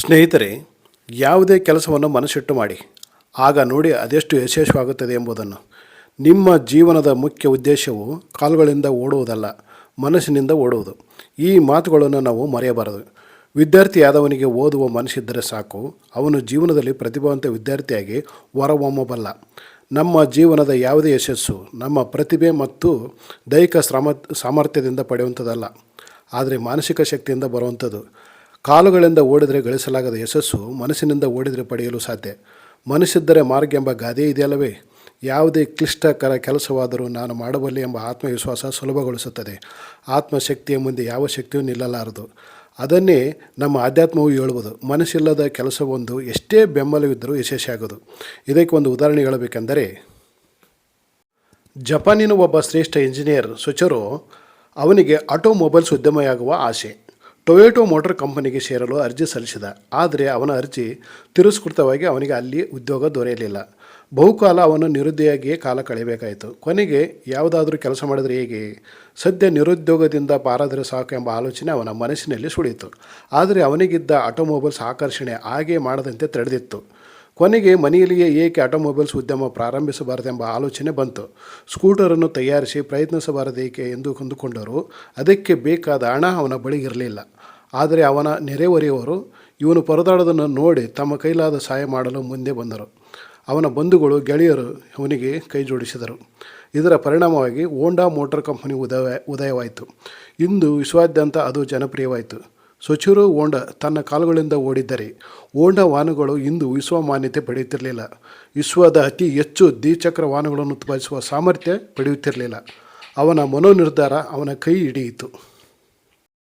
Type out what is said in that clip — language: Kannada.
ಸ್ನೇಹಿತರೆ, ಯಾವುದೇ ಕೆಲಸವನ್ನು ಮನಸ್ಸಿಟ್ಟು ಮಾಡಿ. ಆಗ ನೋಡಿ ಅದೆಷ್ಟು ಯಶಸ್ವಾಗುತ್ತದೆ ಎಂಬುದನ್ನು. ನಿಮ್ಮ ಜೀವನದ ಮುಖ್ಯ ಉದ್ದೇಶವು ಕಾಲುಗಳಿಂದ ಓಡುವುದಲ್ಲ, ಮನಸ್ಸಿನಿಂದ ಓಡುವುದು. ಈ ಮಾತುಗಳನ್ನು ನಾವು ಮರೆಯಬಾರದು. ವಿದ್ಯಾರ್ಥಿಯಾದವನಿಗೆ ಓದುವ ಮನಸ್ಸಿದ್ದರೆ ಸಾಕು. ಅವನು ಜೀವನದಲ್ಲಿ ಪ್ರತಿಭಾವಂತ ವಿದ್ಯಾರ್ಥಿಯಾಗಿ ಹೊರಹೊಮ್ಮಬಲ್ಲ. ನಮ್ಮ ಜೀವನದ ಯಾವುದೇ ಯಶಸ್ಸು ನಮ್ಮ ಪ್ರತಿಭೆ ಮತ್ತು ದೈಹಿಕ ಶ್ರಮ, ಸಾಮರ್ಥ್ಯದಿಂದ ಪಡೆಯುವಂಥದ್ದಲ್ಲ. ಆದರೆ ಮಾನಸಿಕ ಶಕ್ತಿಯಿಂದ ಬರುವಂಥದ್ದು. ಕಾಲುಗಳಿಂದ ಓಡಿದರೆ ಗಳಿಸಲಾಗದ ಯಶಸ್ಸು ಮನಸ್ಸಿನಿಂದ ಓಡಿದರೆ ಪಡೆಯಲು ಸಾಧ್ಯ. ಮನಸ್ಸಿದ್ದರೆ ಮಾರ್ಗ ಎಂಬ ಗಾದೆ ಇದೆಯಲ್ಲವೇ? ಯಾವುದೇ ಕ್ಲಿಷ್ಟಕರ ಕೆಲಸವಾದರೂ ನಾನು ಮಾಡಬಲ್ಲೆ ಎಂಬ ಆತ್ಮವಿಶ್ವಾಸ ಸುಲಭಗೊಳಿಸುತ್ತದೆ. ಆತ್ಮಶಕ್ತಿಯ ಮುಂದೆ ಯಾವ ಶಕ್ತಿಯೂ ನಿಲ್ಲಲಾರದು. ಅದನ್ನೇ ನಮ್ಮ ಆಧ್ಯಾತ್ಮವು ಹೇಳುವುದು. ಮನಸ್ಸಿಲ್ಲದ ಕೆಲಸವೊಂದು ಎಷ್ಟೇ ಬೆಂಬಲವಿದ್ದರೂ ಯಶಸ್ವಿಯಾಗೋದು ಇದಕ್ಕೆ ಒಂದು ಉದಾಹರಣೆ ಹೇಳಬೇಕೆಂದರೆ, ಜಪಾನಿನ ಒಬ್ಬ ಶ್ರೇಷ್ಠ ಇಂಜಿನಿಯರ್ ಸುಚರು ಅವನಿಗೆ ಆಟೋಮೊಬೈಲ್ಸ್ ಉದ್ಯಮಿಯಾಗುವ ಆಸೆ. ಟೊಯೋಟೋ ಮೋಟಾರ್ ಕಂಪನಿಗೆ ಸೇರಲು ಅರ್ಜಿ ಸಲ್ಲಿಸಿದ. ಆದರೆ ಅವನ ಅರ್ಜಿ ತಿರಸ್ಕೃತವಾಗಿ ಅವನಿಗೆ ಅಲ್ಲಿ ಉದ್ಯೋಗ ದೊರೆಯಲಿಲ್ಲ. ಬಹುಕಾಲ ಅವನು ನಿರುದ್ಯೋಗಿಯೇ ಕಾಲ ಕಳೆಯಬೇಕಾಯಿತು. ಕೊನೆಗೆ ಯಾವುದಾದರೂ ಕೆಲಸ ಮಾಡಿದರೆ ಹೇಗೆ? ಸದ್ಯ ನಿರುದ್ಯೋಗದಿಂದ ಪಾರಾದರೆ ಸಾಕು ಎಂಬ ಆಲೋಚನೆ ಅವನ ಮನಸ್ಸಿನಲ್ಲಿ ಸುಳಿಯಿತು. ಆದರೆ ಅವನಿಗಿದ್ದ ಆಟೋಮೊಬೈಲ್ಸ್ ಆಕರ್ಷಣೆ ಹಾಗೆ ಮಾಡದಂತೆ ತಡೆದಿತ್ತು. ಕೊನೆಗೆ ಮನೆಯಲ್ಲಿಯೇ ಏಕೆ ಆಟೋಮೊಬೈಲ್ಸ್ ಉದ್ಯಮ ಪ್ರಾರಂಭಿಸಬಾರದೆಂಬ ಆಲೋಚನೆ ಬಂತು. ಸ್ಕೂಟರನ್ನು ತಯಾರಿಸಿ ಪ್ರಯತ್ನಿಸಬಾರದೇಕೆ ಎಂದು ಕುಂದುಕೊಂಡರು ಅದಕ್ಕೆ ಬೇಕಾದ ಹಣ ಅವನ ಬಳಿ ಇರಲಿಲ್ಲ. ಆದರೆ ಅವನ ನೆರೆಹೊರೆಯವರು ಇವನು ಪರದಾಡೋದನ್ನು ನೋಡಿ ತಮ್ಮ ಕೈಲಾದ ಸಹಾಯ ಮಾಡಲು ಮುಂದೆ ಬಂದರು. ಅವನ ಬಂಧುಗಳು ಗೆಳೆಯರು ಅವನಿಗೆ ಕೈ ಜೋಡಿಸಿದರು. ಇದರ ಪರಿಣಾಮವಾಗಿ ಹೋಂಡಾ ಮೋಟಾರ್ ಕಂಪನಿ ಉದಯ, ಉದಯವಾಯಿತು. ಇಂದು ವಿಶ್ವಾದ್ಯಂತ ಅದು ಜನಪ್ರಿಯವಾಯಿತು. ಸೊಚುರು ಓಂಡ ತನ್ನ ಕಾಲುಗಳಿಂದ ಓಡಿದ್ದರೆ ಓಂಡ ವಾಹನಗಳು ಇಂದು ವಿಶ್ವ ಮಾನ್ಯತೆ ಪಡೆಯುತ್ತಿರಲಿಲ್ಲ. ವಿಶ್ವದ ಅತಿ ಹೆಚ್ಚು ದ್ವಿಚಕ್ರ ವಾಹನಗಳನ್ನು ಉತ್ಪಾದಿಸುವ ಸಾಮರ್ಥ್ಯ ಪಡೆಯುತ್ತಿರಲಿಲ್ಲ. ಅವನ ಮನೋನಿರ್ಧಾರ ಅವನ ಕೈ ಹಿಡಿಯಿತು.